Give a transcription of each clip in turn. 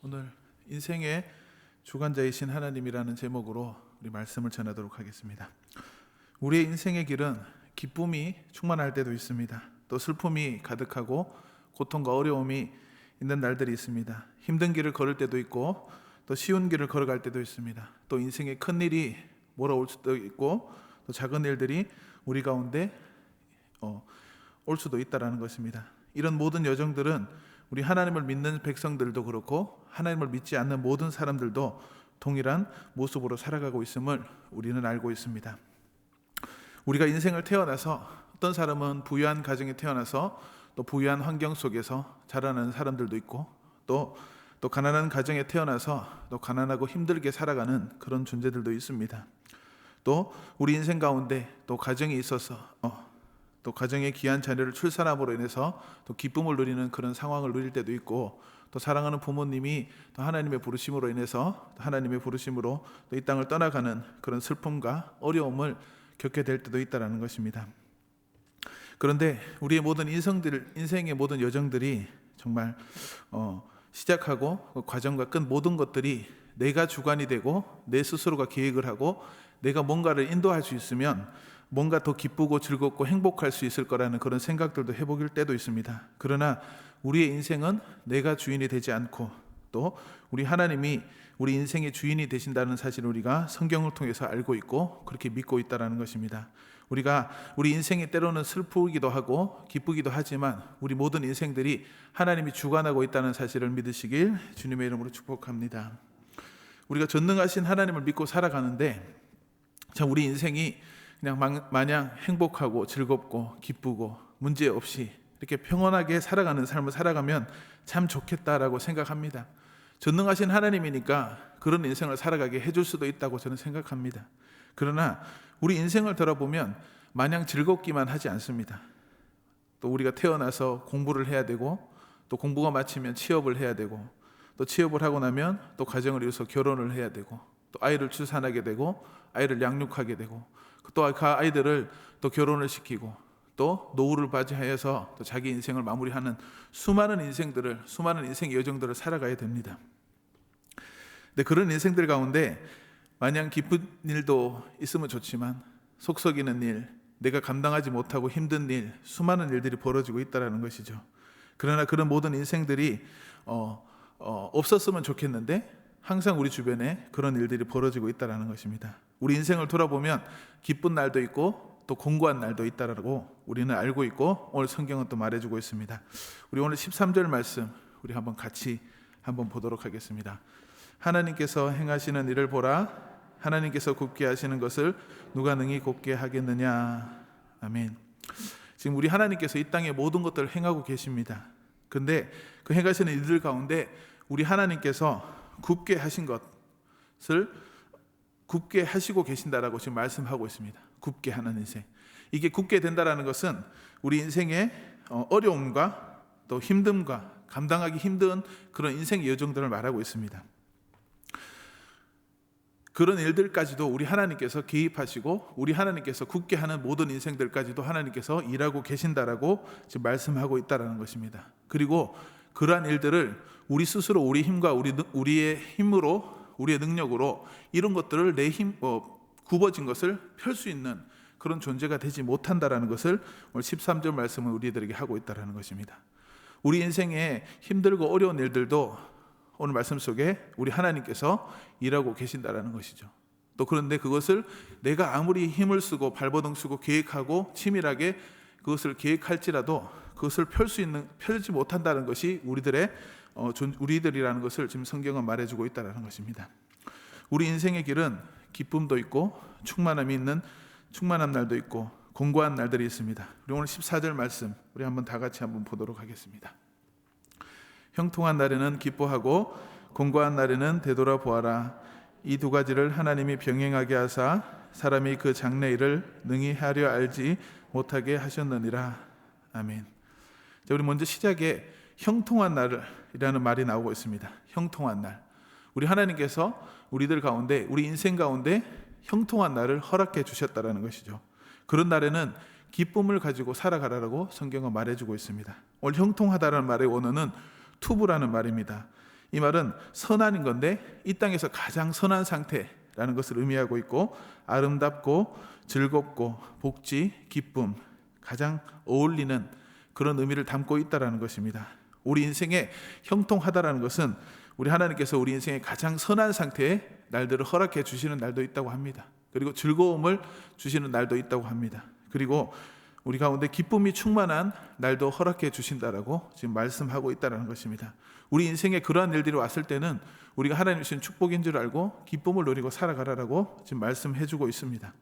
오늘 인생의 주관자이신 하나님이라는 제목으로 우리 말씀을 전하도록 하겠습니다. 우리의 인생의 길은 기쁨이 충만할 때도 있습니다. 또 슬픔이 가득하고 고통과 어려움이 있는 날들이 있습니다. 힘든 길을 걸을 때도 있고 또 쉬운 길을 걸어갈 때도 있습니다. 또 인생에 큰 일이 몰아올 수도 있고 또 작은 일들이 우리 가운데 어, 올 수도 있다라는 것입니다. 이런 모든 여정들은 우리 하나님을 믿는 백성들도 그렇고 하나님을 믿지 않는 모든 사람들도 동일한 모습으로 살아가고 있음을 우리는 알고 있습니다. 우리가 인생을 태어나서 어떤 사람은 부유한 가정에 태어나서 또 부유한 환경 속에서 자라나는 사람들도 있고 또또 가난한 가정에 태어나서 또 가난하고 힘들게 살아가는 그런 존재들도 있습니다. 또 우리 인생 가운데 또 가정이 있어서 어, 또 가정의 귀한 자녀를 출산함으로 인해서 또 기쁨을 누리는 그런 상황을 누릴 때도 있고 또 사랑하는 부모님이 또 하나님의 부르심으로 인해서 또 하나님의 부르심으로 또 이 땅을 떠나가는 그런 슬픔과 어려움을 겪게 될 때도 있다라는 것입니다. 그런데 우리의 모든 인생들 인생의 모든 여정들이 정말 어, 시작하고 그 과정과 끝 모든 것들이 내가 주관이 되고 내 스스로가 계획을 하고 내가 뭔가를 인도할 수 있으면 뭔가 더 기쁘고 즐겁고 행복할 수 있을 거라는 그런 생각들도 해보길 때도 있습니다. 그러나 우리의 인생은 내가 주인이 되지 않고 또 우리 하나님이 우리 인생의 주인이 되신다는 사실을 우리가 성경을 통해서 알고 있고 그렇게 믿고 있다라는 것입니다. 우리가 우리 인생이 때로는 슬프기도 하고 기쁘기도 하지만 우리 모든 인생들이 하나님이 주관하고 있다는 사실을 믿으시길 주님의 이름으로 축복합니다. 우리가 전능하신 하나님을 믿고 살아가는데 참 우리 인생이 그냥 마- 마냥 행복하고 즐겁고 기쁘고 문제 없이 이렇게 평온하게 살아가는 삶을 살아가면 참 좋겠다라고 생각합니다. 전능하신 하나님이니까 그런 인생을 살아가게 해줄 수도 있다고 저는 생각합니다. 그러나 우리 인생을 돌아보면 마냥 즐겁기만 하지 않습니다. 또 우리가 태어나서 공부를 해야 되고 또 공부가 마치면 취업을 해야 되고 또 취업을 하고 나면 또 가정을 이루어서 결혼을 해야 되고 또 아이를 출산하게 되고 아이를 양육하게 되고 또 그 아이들을 또 결혼을 시키고 또 노후를 맞이하여서 또 자기 인생을 마무리하는 수많은 인생들을 수많은 인생 여정들을 살아가야 됩니다. 근데 그런 인생들 가운데 마냥 기쁜 일도 있으면 좋지만 속 썩이는 일, 내가 감당하지 못하고 힘든 일, 수많은 일들이 벌어지고 있다라는 것이죠. 그러나 그런 모든 인생들이 어, 어, 없었으면 좋겠는데 항상 우리 주변에 그런 일들이 벌어지고 있다라는 것입니다. 우리 인생을 돌아보면 기쁜 날도 있고 또 공고한 날도 있다라고 우리는 알고 있고 오늘 성경은 또 말해주고 있습니다. 우리 오늘 13절 말씀 우리 한번 같이 한번 보도록 하겠습니다. 하나님께서 행하시는 일을 보라 하나님께서 굽게 하시는 것을 누가 능히 곱게 하겠느냐 아멘. 지금 우리 하나님께서 이 땅의 모든 것들을 행하고 계십니다. 근데 그 행하시는 일들 가운데 우리 하나님께서 굽게 하신 것을 굽게 하시고 계신다라고 지금 말씀하고 있습니다. 굽게 하는 인생. 이게 굽게 된다라는 것은 우리 인생의 어, 어려움과 또 힘듦과 감당하기 힘든 그런 인생의 여정들을 말하고 있습니다. 그런 일들까지도 우리 하나님께서 개입하시고 우리 하나님께서 굳게 하는 모든 인생들까지도 하나님께서 일하고 계신다라고 지금 말씀하고 있다라는 것입니다. 그리고 그러한 일들을 우리 스스로 우리 힘과 우리 능- 우리의 힘으로 우리의 능력으로 이런 것들을 내힘 어, 굽어진 것을 펼 수 있는 그런 존재가 되지 못한다라는 것을 오늘 13절 말씀을 우리들에게 하고 있다라는 것입니다. 우리 인생에 힘들고 어려운 일들도 오늘 말씀 속에 우리 하나님께서 일하고 계신다라는 것이죠. 또 그런데 그것을 내가 아무리 힘을 쓰고 발버둥 쓰고 계획하고 치밀하게 그것을 계획할지라도 그것을 펼 수 있는 펼지 못한다는 것이 우리들의 우리들이라는 것을 지금 성경은 말해주고 있다라는 것입니다. 우리 인생의 길은 기쁨도 있고 충만함이 있는 충만한 날도 있고 공고한 날들이 있습니다. 우리 오늘 14절 말씀 우리 한번 다 같이 한번 보도록 하겠습니다. 형통한 날에는 기뻐하고 공고한 날에는 되돌아보아라. 이 두 가지를 하나님이 병행하게 하사 사람이 그 장래 일을 능히 하려 알지 못하게 하셨느니라. 아멘. 자, 우리 먼저 시작에 형통한 날 이라는 말이 나오고 있습니다. 형통한 날. 우리 하나님께서 우리들 가운데 우리 인생 가운데 형통한 날을 허락해 주셨다라는 것이죠. 그런 날에는 기쁨을 가지고 살아가라고 성경은 말해주고 있습니다. 오늘 형통하다라는 말의 원어는 투부라는 말입니다. 이 말은 선한 건데 이 땅에서 가장 선한 상태라는 것을 의미하고 있고 아름답고 즐겁고 복지, 기쁨, 가장 어울리는 그런 의미를 담고 있다라는 것입니다. 우리 인생에 형통하다라는 것은 우리 하나님께서 우리 인생의 가장 선한 상태의 날들을 허락해 주시는 날도 있다고 합니다. 그리고 즐거움을 주시는 날도 있다고 합니다. 그리고 우리 가운데 기쁨이 충만한 날도 허락해 주신다라고 지금 말씀하고 있다라는 것입니다. 우리 인생에 그러한 일들이 왔을 때는 우리가 하나님 주신 축복인 줄 알고 기쁨을 누리고 살아가라라고 지금 말씀해 주고 있습니다.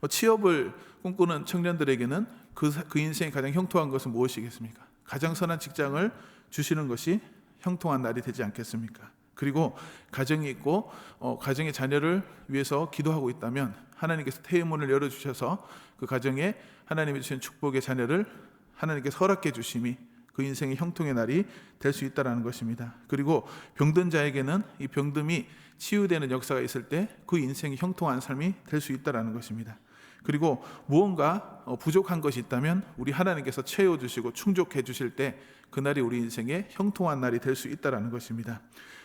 어, 취업을 꿈꾸는 청년들에게는 그, 사- 그 인생의 가장 형통한 것은 무엇이겠습니까? 가장 선한 직장을 주시는 것이 형통한 날이 되지 않겠습니까? 그리고 가정이 있고 어, 가정의 자녀를 위해서 기도하고 있다면 하나님께서 태의 문을 열어 주셔서 그 가정에 하나님이 주신 축복의 자녀를 하나님께서 허락해 주심이 그 인생의 형통의 날이 될 수 있다라는 것입니다. 그리고 병든 자에게는 이 병듦이 치유되는 역사가 있을 때 그 인생이 형통한 삶이 될 수 있다라는 것입니다. 그리고 무언가 어, 부족한 것이 있다면 우리 하나님께서 채워 주시고 충족해 주실 때 그날이 우리 인생의 형통한 날이 될 수 있다라는 것입니다.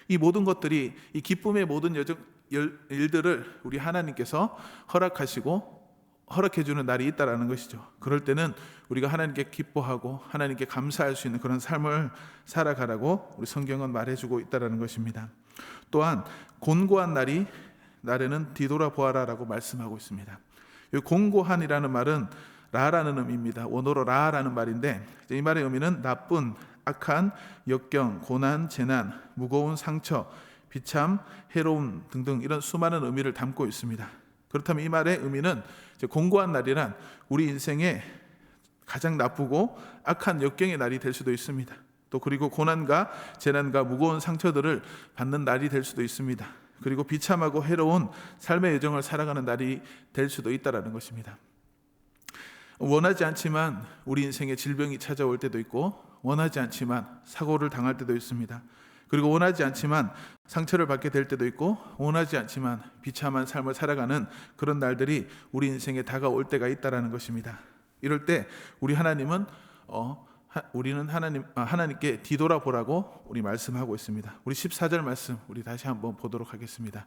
이 모든 것들이 이 기쁨의 모든 일들을 우리 하나님께서 허락하시고 허락해 주는 날이 있다라는 것이죠. 그럴 때는 우리가 하나님께 기뻐하고 하나님께 감사할 수 있는 그런 삶을 살아가라고 우리 성경은 말해 주고 있다라는 것입니다. 또한 곤고한 날이 날에는 뒤돌아보아라라고 말씀하고 있습니다. 이 공고한이라는 말은 라라는 의미입니다. 원어로 라라는 말인데 이 말의 의미는 나쁜, 악한, 역경, 고난, 재난, 무거운 상처, 비참, 해로움 등등 이런 수많은 의미를 담고 있습니다. 그렇다면 이 말의 의미는 공고한 날이란 우리 인생의 가장 나쁘고 악한 역경의 날이 될 수도 있습니다. 또 그리고 고난과 재난과 무거운 상처들을 받는 날이 될 수도 있습니다. 그리고 비참하고 해로운 삶의 여정을 살아가는 날이 될 수도 있다라는 것입니다. 원하지 않지만 우리 인생에 질병이 찾아올 때도 있고 원하지 않지만 사고를 당할 때도 있습니다. 그리고 원하지 않지만 상처를 받게 될 때도 있고 원하지 않지만 비참한 삶을 살아가는 그런 날들이 우리 인생에 다가올 때가 있다라는 것입니다. 이럴 때 우리 하나님은 어 하- 우리는 하나님 아, 하나님께 뒤돌아보라고 우리 말씀하고 있습니다. 우리 14절 말씀 우리 다시 한번 보도록 하겠습니다.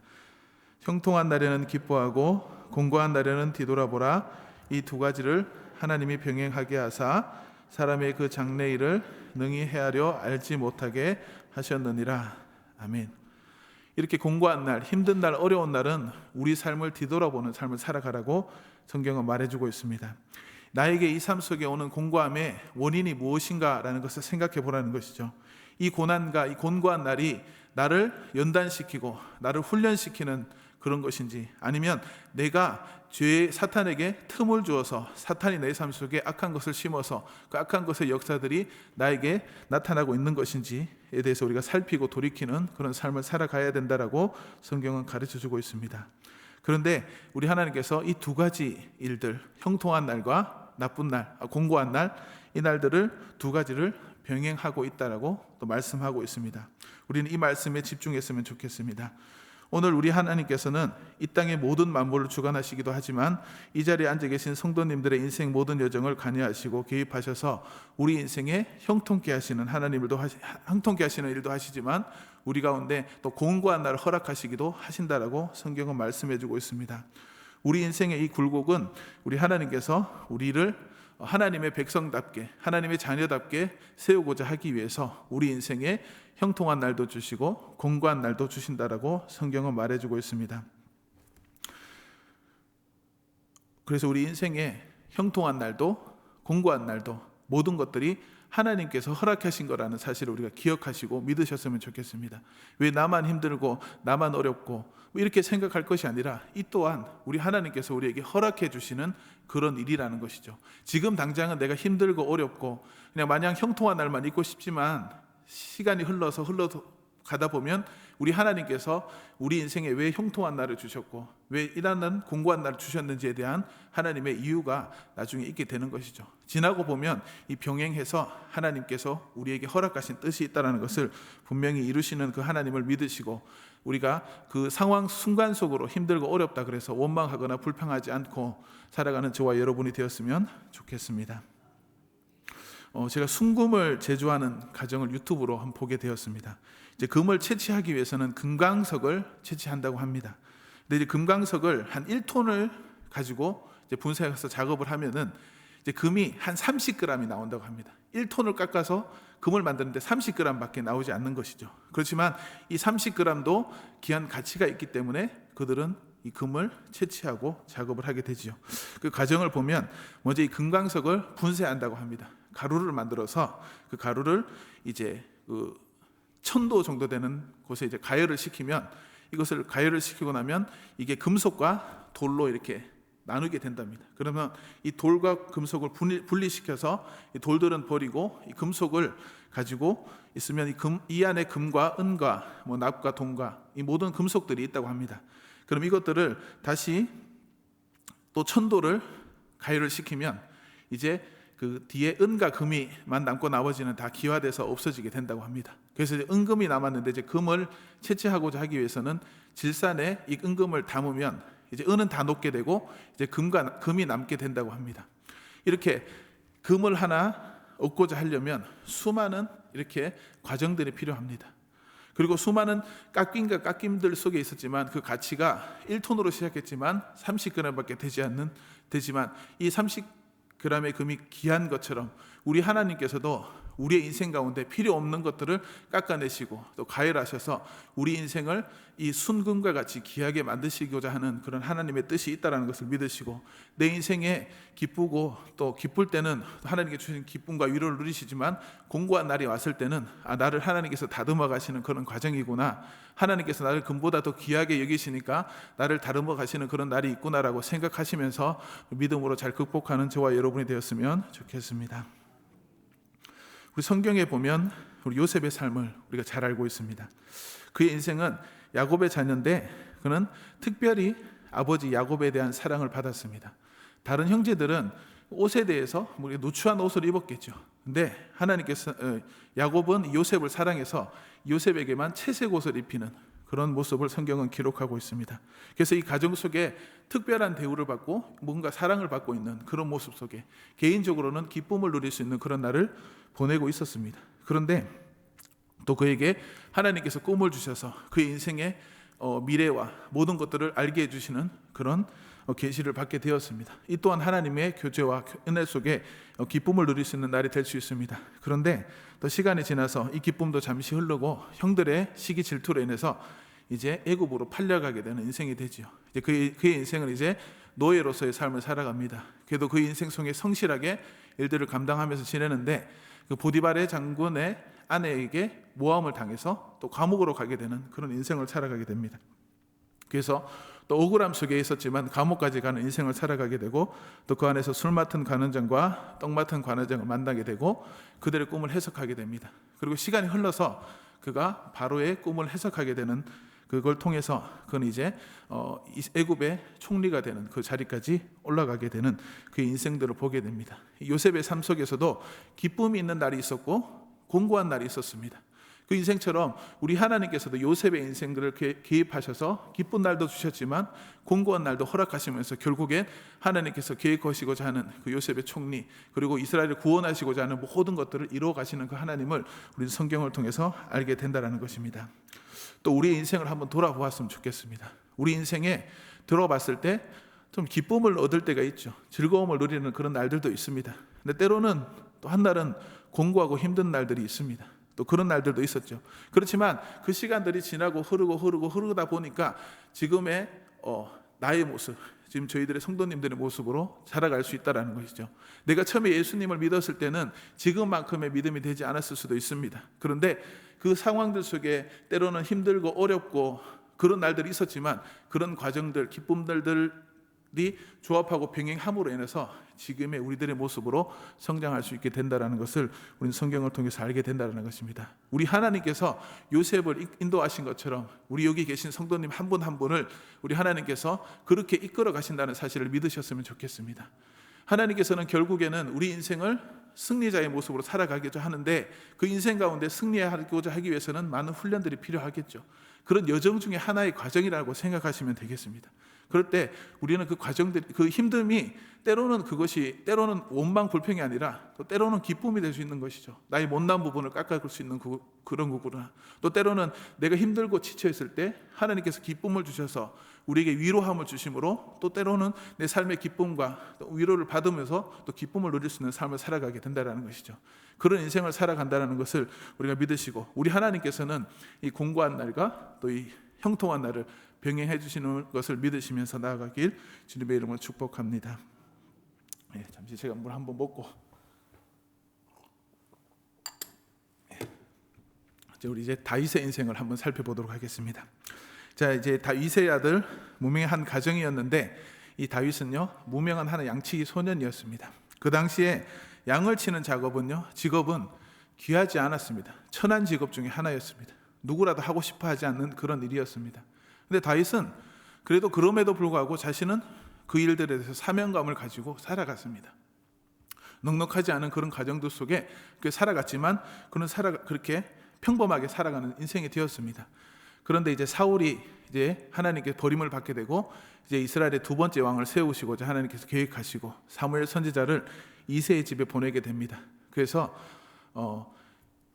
형통한 날에는 기뻐하고 공고한 날에는 뒤돌아보라 이 두 가지를 하나님이 병행하게 하사 사람의 그 장래 일을 능히 헤아려 알지 못하게 하셨느니라 아멘. 이렇게 공고한 날, 힘든 날, 어려운 날은 우리 삶을 뒤돌아보는 삶을 살아가라고 성경은 말해주고 있습니다. 나에게 이 삶 속에 오는 공고함의 원인이 무엇인가라는 것을 생각해 보라는 것이죠. 이 고난과 이 곤고한 날이 나를 연단시키고 나를 훈련시키는 그런 것인지 아니면 내가 죄 사탄에게 틈을 주어서 사탄이 내 삶 속에 악한 것을 심어서 그 악한 것의 역사들이 나에게 나타나고 있는 것인지에 대해서 우리가 살피고 돌이키는 그런 삶을 살아가야 된다라고 성경은 가르쳐 주고 있습니다. 그런데 우리 하나님께서 이 두 가지 일들 형통한 날과 나쁜 날, 아, 공고한 날 이 날들을 두 가지를 병행하고 있다라고 또 말씀하고 있습니다. 우리는 이 말씀에 집중했으면 좋겠습니다. 오늘 우리 하나님께서는 이 땅의 모든 만물을 주관하시기도 하지만 이 자리에 앉아 계신 성도님들의 인생 모든 여정을 관여하시고 개입하셔서 우리 인생에 형통케 하시는 하나님을도 하시, 형통케 하시는 일도 하시지만 우리 가운데 또 공고한 날을 허락하시기도 하신다라고 성경은 말씀해 주고 있습니다. 우리 인생의 이 굴곡은 우리 하나님께서 우리를 하나님의 백성답게 하나님의 자녀답게 세우고자 하기 위해서 우리 인생에 형통한 날도 주시고 공고한 날도 주신다라고 성경은 말해주고 있습니다. 그래서 우리 인생에 형통한 날도 공고한 날도 모든 것들이 하나님께서 허락하신 거라는 사실을 우리가 기억하시고 믿으셨으면 좋겠습니다. 왜 나만 힘들고 나만 어렵고 뭐 이렇게 생각할 것이 아니라 이 또한 우리 하나님께서 우리에게 허락해 주시는 그런 일이라는 것이죠. 지금 당장은 내가 힘들고 어렵고 그냥 마냥 형통한 날만 있고 싶지만 시간이 흘러서 흘러서 가다 보면 우리 하나님께서 우리 인생에 왜 형통한 날을 주셨고 왜 이라는 공고한 날을 주셨는지에 대한 하나님의 이유가 나중에 있게 되는 것이죠. 지나고 보면 이 병행해서 하나님께서 우리에게 허락하신 뜻이 있다는 것을 분명히 이루시는 그 하나님을 믿으시고 우리가 그 상황 순간 속으로 힘들고 어렵다 그래서 원망하거나 불평하지 않고 살아가는 저와 여러분이 되었으면 좋겠습니다. 어, 제가 순금을 제조하는 과정을 유튜브로 한번 보게 되었습니다. 이제 금을 채취하기 위해서는 금강석을 채취한다고 합니다. 근데 이제 금강석을 한 1톤을 가지고 이제 분쇄해서 작업을 하면은 이제 금이 한 30g이 나온다고 합니다. 1톤을 깎아서 금을 만드는데 30g밖에 나오지 않는 것이죠. 그렇지만 이 30g도 귀한 가치가 있기 때문에 그들은 이 금을 채취하고 작업을 하게 되지요. 그 과정을 보면 먼저 이 금강석을 분쇄한다고 합니다. 가루를 만들어서 그 가루를 이제 그 천도 정도 되는 곳에 이제 가열을 시키면 이것을 가열을 시키고 나면 이게 금속과 돌로 이렇게 나누게 된답니다. 그러면 이 돌과 금속을 분리, 분리 시켜서 이 돌들은 버리고 이 금속을 가지고 있으면 이, 금, 이 안에 금과 은과 뭐 납과 동과 이 모든 금속들이 있다고 합니다. 그럼 이것들을 다시 또 천도를 가열을 시키면 이제 그 뒤에 은과 금이만 남고 나머지는 다 기화돼서 없어지게 된다고 합니다. 그래서 은금이 남았는데 이제 금을 채취하고자 하기 위해서는 질산에 이 은금을 담으면 이제 은은 다 녹게 되고 이제 금과 금이 남게 된다고 합니다. 이렇게 금을 하나 얻고자 하려면 수많은 이렇게 과정들이 필요합니다. 그리고 수많은 깎임과 깎임들 속에 있었지만 그 가치가 1톤으로 시작했지만 30g밖에 되지 않는 되지만 이 30g의 금이 귀한 것처럼 우리 하나님께서도 우리의 인생 가운데 필요 없는 것들을 깎아내시고 또 가열하셔서 우리 인생을 이 순금과 같이 귀하게 만드시고자 하는 그런 하나님의 뜻이 있다라는 것을 믿으시고 내 인생에 기쁘고 또 기쁠 때는 하나님께 주신 기쁨과 위로를 누리시지만 공고한 날이 왔을 때는 아 나를 하나님께서 다듬어 가시는 그런 과정이구나 하나님께서 나를 금보다 더 귀하게 여기시니까 나를 다듬어 가시는 그런 날이 있구나라고 생각하시면서 믿음으로 잘 극복하는 저와 여러분이 되었으면 좋겠습니다. 우리 성경에 보면 우리 요셉의 삶을 우리가 잘 알고 있습니다. 그의 인생은 야곱의 자녀인데 그는 특별히 아버지 야곱에 대한 사랑을 받았습니다. 다른 형제들은 옷에 대해서 뭐 누추한 옷을 입었겠죠. 근데 하나님께서 어, 야곱은 요셉을 사랑해서 요셉에게만 채색 옷을 입히는 그런 모습을 성경은 기록하고 있습니다. 그래서 이 가정 속에 특별한 대우를 받고 뭔가 사랑을 받고 있는 그런 모습 속에 개인적으로는 기쁨을 누릴 수 있는 그런 날을 보내고 있었습니다. 그런데 또 그에게 하나님께서 꿈을 주셔서 그의 인생의 어, 미래와 모든 것들을 알게 해주시는 그런 어, 계시를 받게 되었습니다. 이 또한 하나님의 교제와 은혜 속에 어, 기쁨을 누릴 수 있는 날이 될 수 있습니다. 그런데 또 시간이 지나서 이 기쁨도 잠시 흐르고 형들의 시기 질투로 인해서 이제 애굽으로 팔려가게 되는 인생이 되지요. 이제 그의, 그의 인생은 이제 노예로서의 삶을 살아갑니다. 그래도 그 인생 속에 성실하게 일들을 감당하면서 지내는데 그 보디발의 장군의 아내에게 모함을 당해서 또 감옥으로 가게 되는 그런 인생을 살아가게 됩니다. 그래서 또 억울함 속에 있었지만 감옥까지 가는 인생을 살아가게 되고 또 그 안에서 술 맡은 관원장과 떡 맡은 관원장을 만나게 되고 그들의 꿈을 해석하게 됩니다. 그리고 시간이 흘러서 그가 바로의 꿈을 해석하게 되는 그걸 통해서 그는 이제 어, 애굽의 총리가 되는 그 자리까지 올라가게 되는 그 인생들을 보게 됩니다. 요셉의 삶 속에서도 기쁨이 있는 날이 있었고 공고한 날이 있었습니다. 그 인생처럼 우리 하나님께서도 요셉의 인생들을 개입하셔서 기쁜 날도 주셨지만 공고한 날도 허락하시면서 결국엔 하나님께서 계획하시고자 하는 그 요셉의 총리 그리고 이스라엘을 구원하시고자 하는 모든 것들을 이루어 가시는 그 하나님을 우리 성경을 통해서 알게 된다라는 것입니다. 또 우리의 인생을 한번 돌아보았으면 좋겠습니다. 우리 인생에 들어봤을 때 좀 기쁨을 얻을 때가 있죠. 즐거움을 누리는 그런 날들도 있습니다. 근데 때로는 또 한 날은 공고하고 힘든 날들이 있습니다. 또 그런 날들도 있었죠. 그렇지만 그 시간들이 지나고 흐르고 흐르고 흐르다 보니까 지금의 어, 나의 모습, 지금 저희들의 성도님들의 모습으로 자라갈 수 있다라는 것이죠. 내가 처음에 예수님을 믿었을 때는 지금만큼의 믿음이 되지 않았을 수도 있습니다. 그런데 그 상황들 속에 때로는 힘들고 어렵고 그런 날들이 있었지만 그런 과정들, 기쁨들들이 조합하고 병행함으로 인해서 지금의 우리들의 모습으로 성장할 수 있게 된다라는 것을 우리는 성경을 통해서 알게 된다는 것입니다. 우리 하나님께서 요셉을 인도하신 것처럼 우리 여기 계신 성도님 한 분한 한 분을 우리 하나님께서 그렇게 이끌어 가신다는 사실을 믿으셨으면 좋겠습니다. 하나님께서는 결국에는 우리 인생을 승리자의 모습으로 살아가고자 하는데 그 인생 가운데 승리하고자 하기 위해서는 많은 훈련들이 필요하겠죠. 그런 여정 중에 하나의 과정이라고 생각하시면 되겠습니다. 그럴 때 우리는 그 과정들 그 힘듦이 때로는 그것이 때로는 원망 불평이 아니라 또 때로는 기쁨이 될 수 있는 것이죠. 나의 못난 부분을 깎아줄 수 있는 그, 그런 거구나. 또 때로는 내가 힘들고 지쳐 있을 때 하나님께서 기쁨을 주셔서 우리에게 위로함을 주심으로 또 때로는 내 삶의 기쁨과 또 위로를 받으면서 또 기쁨을 누릴 수 있는 삶을 살아가게 된다라는 것이죠. 그런 인생을 살아간다는 것을 우리가 믿으시고 우리 하나님께서는 이 공고한 날과 또 이 형통한 날을 병행해 주시는 것을 믿으시면서 나아가길 주님의 이름으로 축복합니다. 예, 잠시 제가 물 한번 먹고 예. 이제 우리 이제 다윗의 인생을 한번 살펴보도록 하겠습니다. 자 이제 다윗의 아들 무명의 한 가정이었는데 이 다윗은요 무명한 하나 양치기 소년이었습니다. 그 당시에 양을 치는 작업은요 직업은 귀하지 않았습니다. 천한 직업 중에 하나였습니다. 누구라도 하고 싶어 하지 않는 그런 일이었습니다. 근데 다윗은 그래도 그럼에도 불구하고 자신은 그 일들에 대해서 사명감을 가지고 살아갔습니다. 넉넉하지 않은 그런 가정들 속에 그 살아갔지만 그는 살아 그렇게 평범하게 살아가는 인생이 되었습니다. 그런데 이제 사울이 이제 하나님께 버림을 받게 되고 이제 이스라엘의 두 번째 왕을 세우시고자 하나님께서 계획하시고 사무엘 선지자를 이세의 집에 보내게 됩니다. 그래서 어,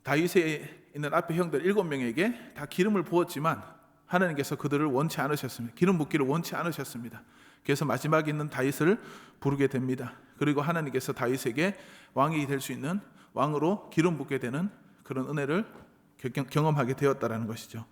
다윗에 있는 앞에 형들 일곱 명에게 다 기름을 부었지만 하나님께서 그들을 원치 않으셨습니다. 기름 붓기를 원치 않으셨습니다. 그래서 마지막에 있는 다윗을 부르게 됩니다. 그리고 하나님께서 다윗에게 왕이 될 수 있는 왕으로 기름 붓게 되는 그런 은혜를 경험하게 되었다라는 것이죠.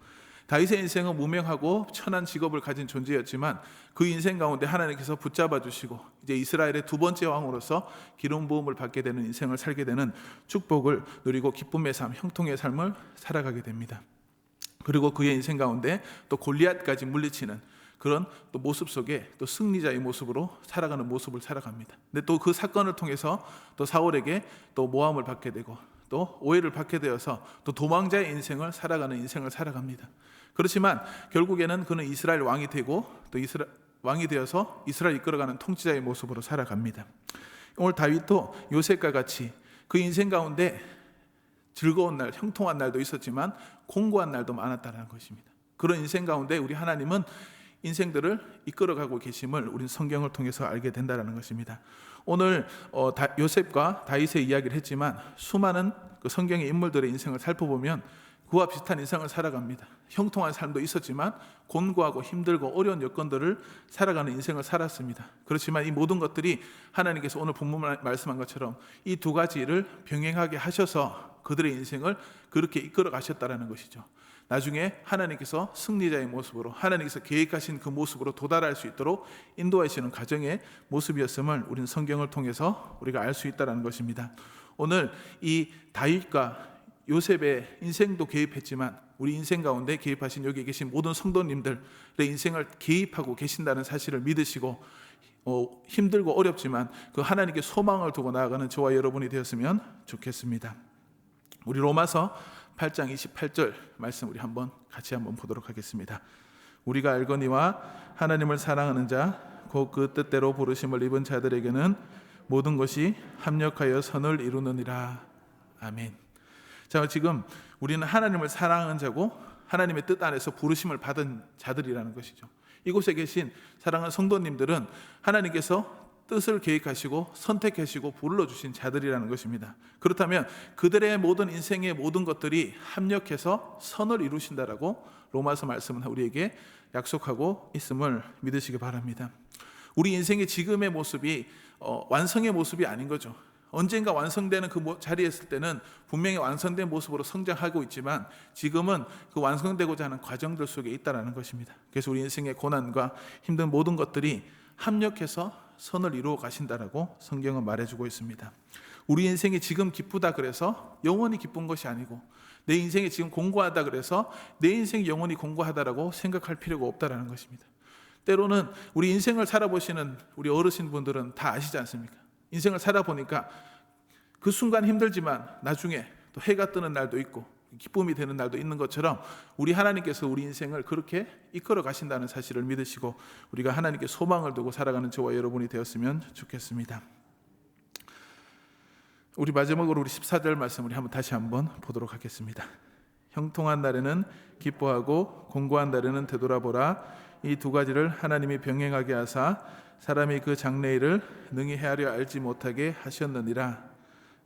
다윗의 인생은 무명하고 천한 직업을 가진 존재였지만 그 인생 가운데 하나님께서 붙잡아 주시고 이제 이스라엘의 두 번째 왕으로서 기름 부음을 받게 되는 인생을 살게 되는 축복을 누리고 기쁨의 삶, 형통의 삶을 살아가게 됩니다. 그리고 그의 인생 가운데 또 골리앗까지 물리치는 그런 또 모습 속에 또 승리자의 모습으로 살아가는 모습을 살아갑니다. 근데 또 그 사건을 통해서 또 사울에게 또 모함을 받게 되고 또 오해를 받게 되어서 또 도망자의 인생을 살아가는 인생을 살아갑니다. 그렇지만 결국에는 그는 이스라엘 왕이 되고 또 이스라 왕이 되어서 이스라엘 이끌어가는 통치자의 모습으로 살아갑니다. 오늘 다윗도 요셉과 같이 그 인생 가운데 즐거운 날, 형통한 날도 있었지만 공고한 날도 많았다는 것입니다. 그런 인생 가운데 우리 하나님은 인생들을 이끌어가고 계심을 우리 성경을 통해서 알게 된다는 것입니다. 오늘 어, 다, 요셉과 다윗의 이야기를 했지만 수많은 그 성경의 인물들의 인생을 살펴보면 그와 비슷한 인생을 살아갑니다. 형통한 삶도 있었지만 곤고하고 힘들고 어려운 여건들을 살아가는 인생을 살았습니다. 그렇지만 이 모든 것들이 하나님께서 오늘 본문 말씀한 것처럼 이 두 가지를 병행하게 하셔서 그들의 인생을 그렇게 이끌어 가셨다라는 것이죠. 나중에 하나님께서 승리자의 모습으로 하나님께서 계획하신 그 모습으로 도달할 수 있도록 인도하시는 가정의 모습이었음을 우리는 성경을 통해서 우리가 알 수 있다라는 것입니다. 오늘 이 다윗과 요셉의 인생도 개입했지만 우리 인생 가운데 개입하신 여기 계신 모든 성도님들의 인생을 개입하고 계신다는 사실을 믿으시고 어, 힘들고 어렵지만 그 하나님께 소망을 두고 나아가는 저와 여러분이 되었으면 좋겠습니다. 우리 로마서 8장 28절 말씀 우리 한번 같이 한번 보도록 하겠습니다. 우리가 알거니와 하나님을 사랑하는 자 곧 그 뜻대로 부르심을 입은 자들에게는 모든 것이 합력하여 선을 이루느니라. 아멘. 자, 지금 우리는 하나님을 사랑하는 자고 하나님의 뜻 안에서 부르심을 받은 자들이라는 것이죠. 이곳에 계신 사랑하는 성도님들은 하나님께서 뜻을 계획하시고 선택하시고 불러주신 자들이라는 것입니다. 그렇다면 그들의 모든 인생의 모든 것들이 합력해서 선을 이루신다라고 로마서 말씀은 우리에게 약속하고 있음을 믿으시기 바랍니다. 우리 인생의 지금의 모습이 어, 완성의 모습이 아닌 거죠. 언젠가 완성되는 그 자리에 있을 때는 분명히 완성된 모습으로 성장하고 있지만 지금은 그 완성되고자 하는 과정들 속에 있다라는 것입니다. 그래서 우리 인생의 고난과 힘든 모든 것들이 합력해서 선을 이루어 가신다라고 성경은 말해주고 있습니다. 우리 인생이 지금 기쁘다 그래서 영원히 기쁜 것이 아니고 내 인생이 지금 공고하다 그래서 내 인생이 영원히 공고하다라고 생각할 필요가 없다라는 것입니다. 때로는 우리 인생을 살아보시는 우리 어르신 분들은 다 아시지 않습니까? 인생을 살아보니까 그 순간 힘들지만 나중에 또 해가 뜨는 날도 있고 기쁨이 되는 날도 있는 것처럼 우리 하나님께서 우리 인생을 그렇게 이끌어 가신다는 사실을 믿으시고 우리가 하나님께 소망을 두고 살아가는 저와 여러분이 되었으면 좋겠습니다. 우리 마지막으로 우리 14절 말씀 우리 한번 다시 한번 보도록 하겠습니다. 형통한 날에는 기뻐하고 공고한 날에는 되돌아보라 이 두 가지를 하나님이 병행하게 하사 사람이 그 장래일을 능히 헤아려 알지 못하게 하셨느니라.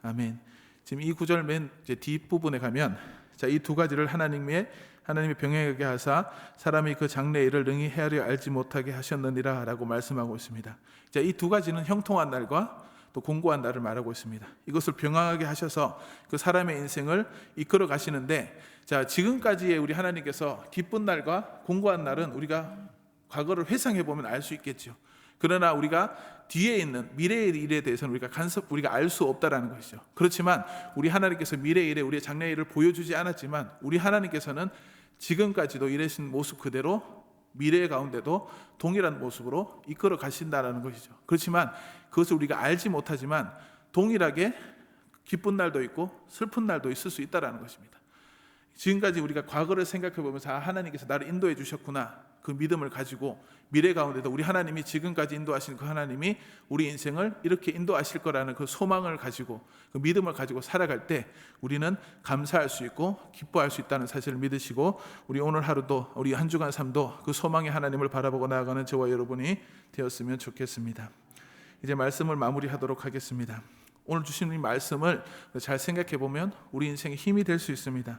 아멘. 지금 이 구절 맨 뒷부분에 가면 자, 이 두 가지를 하나님의 하나님이 병행하게 하사 사람이 그 장래일을 능히 헤아려 알지 못하게 하셨느니라라고 말씀하고 있습니다. 자, 이 두 가지는 형통한 날과 또 공고한 날을 말하고 있습니다. 이것을 병행하게 하셔서 그 사람의 인생을 이끌어 가시는데 자, 지금까지의 우리 하나님께서 기쁜 날과 공고한 날은 우리가 과거를 회상해 보면 알 수 있겠죠. 그러나 우리가 뒤에 있는 미래의 일에 대해서는 우리가 간섭 우리가 알 수 없다라는 것이죠. 그렇지만 우리 하나님께서 미래의 일에 우리의 장래 일을 보여주지 않았지만 우리 하나님께서는 지금까지도 이러신 모습 그대로 미래 가운데도 동일한 모습으로 이끌어 가신다라는 것이죠. 그렇지만 그것을 우리가 알지 못하지만 동일하게 기쁜 날도 있고 슬픈 날도 있을 수 있다라는 것입니다. 지금까지 우리가 과거를 생각해 보면서 아, 하나님께서 나를 인도해 주셨구나 그 믿음을 가지고 미래 가운데도 우리 하나님이 지금까지 인도하신 그 하나님이 우리 인생을 이렇게 인도하실 거라는 그 소망을 가지고 그 믿음을 가지고 살아갈 때 우리는 감사할 수 있고 기뻐할 수 있다는 사실을 믿으시고 우리 오늘 하루도 우리 한 주간 삶도 그 소망의 하나님을 바라보고 나아가는 저와 여러분이 되었으면 좋겠습니다. 이제 말씀을 마무리하도록 하겠습니다. 오늘 주신 이 말씀을 잘 생각해 보면 우리 인생에 힘이 될 수 있습니다.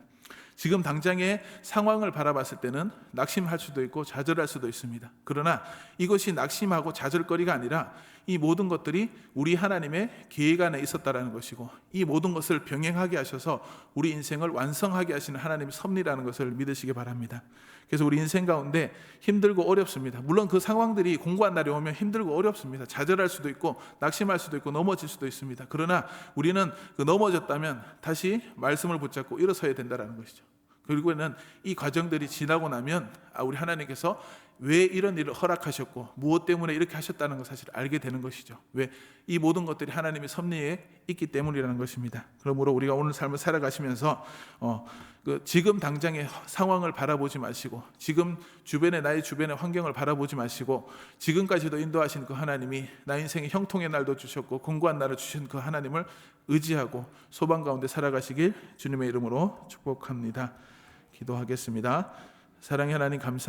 지금 당장의 상황을 바라봤을 때는 낙심할 수도 있고 좌절할 수도 있습니다. 그러나 이것이 낙심하고 좌절거리가 아니라 이 모든 것들이 우리 하나님의 계획 안에 있었다라는 것이고 이 모든 것을 병행하게 하셔서 우리 인생을 완성하게 하시는 하나님의 섭리라는 것을 믿으시기 바랍니다. 그래서 우리 인생 가운데 힘들고 어렵습니다. 물론 그 상황들이 공고한 날이 오면 힘들고 어렵습니다. 좌절할 수도 있고 낙심할 수도 있고 넘어질 수도 있습니다. 그러나 우리는 그 넘어졌다면 다시 말씀을 붙잡고 일어서야 된다라는 것이죠. 결국에는 이 과정들이 지나고 나면 아, 우리 하나님께서 왜 이런 일을 허락하셨고 무엇 때문에 이렇게 하셨다는 걸 사실 알게 되는 것이죠. 왜 이 모든 것들이 하나님의 섭리에 있기 때문이라는 것입니다. 그러므로 우리가 오늘 삶을 살아가시면서 어, 그 지금 당장의 상황을 바라보지 마시고 지금 주변의 나의 주변의 환경을 바라보지 마시고 지금까지도 인도하신 그 하나님이 나 인생의 형통의 날도 주셨고 공고한 날을 주신 그 하나님을 의지하고 소방 가운데 살아가시길 주님의 이름으로 축복합니다. 기도하겠습니다. 사랑의 하나님 감사.